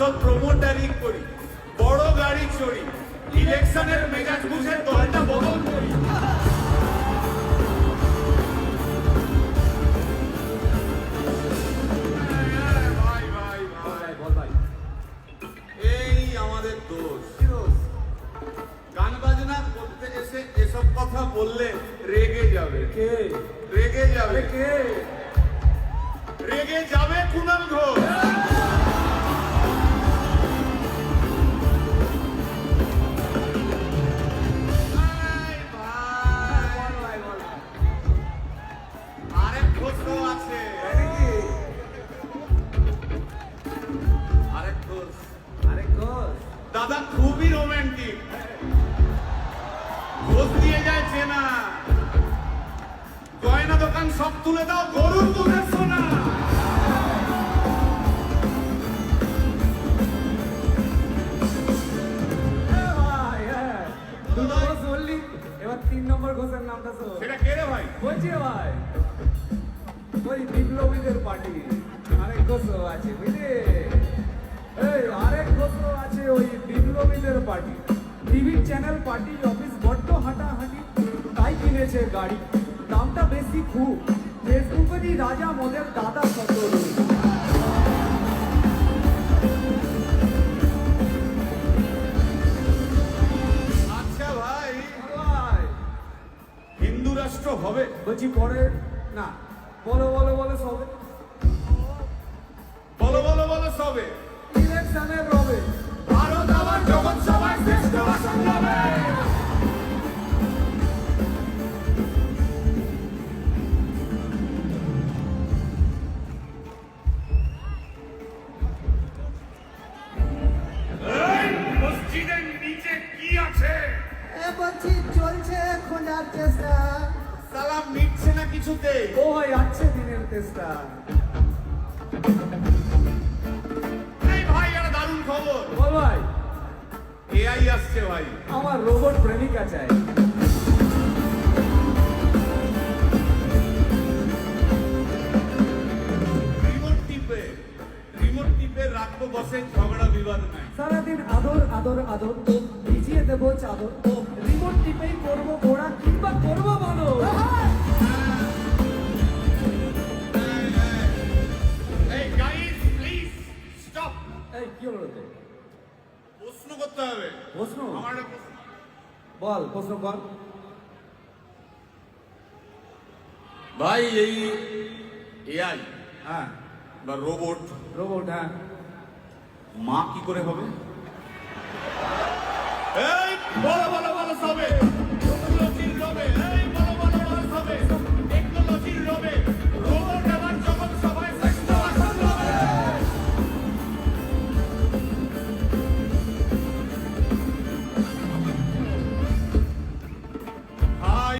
চল প্রমোটারি করি বড় গাড়ি চড়ি ইলেকশনের মেজাজ বুঝে দলটা বদল করি। ভাই ভাই ভাই ভাই এই আমাদের দোষ। গান বাজনা করতে এসে এসব কথা বললে রেগে যাবে। কে? রেগে যাবে। কে? রেগে যাবে কুণাল ঘোষ। দোকান সব তুলে দাও গরুর দুধের সোনা। এবার তিন নম্বর ঘোষের নামটা শোন সেটা কে রে ভাই? বলছি ভাই ওই বিপ্লবীদের পার্টি। আরেক আছে বুঝলি? এই আরেক আছে ওই বিপ্লবীদের party. TV channel party office বড্ড হাঁটাহাঁটি তাই কিনেছে গাড়ি। দামটা বেশি খুব। ফেসবুকেরই রাজা মদের দাদা সতর। আচ্ছা ভাই। ভাই হিন্দু রাষ্ট্র হবে। বলছি পরে না বলো বলো বলো সবে। বলো বলো বলো সবে। ইলেকশনের চলছে খোঁজার চেষ্টা। সালাম মিটছে না কিছুতেই ও ভাই আছে দিনের তেষ্টা এই ভাই একটা দারুণ খবর। বল ভাই। এআই আসছে ভাই। আমার রোবট প্রেমিকা চাই। রাখব বসে ঝগড়া বিবাদ নাই। সারাদিন আদর আদর আদর ভিজিয়ে দেবো চাদর। ও রিমোট টিপেই করব ঘোড়া কিংবা করব বলো এই গাইস প্লিজ স্টপ এই কি হলো প্রশ্ন করতে হবে। প্রশ্ন? আমার একটা প্রশ্ন। বল প্রশ্ন কর। ভাই এই এআই হ্যাঁ। বা রোবট রোবট হ্যাঁ। মা কি করে হবে? এই বলো বলো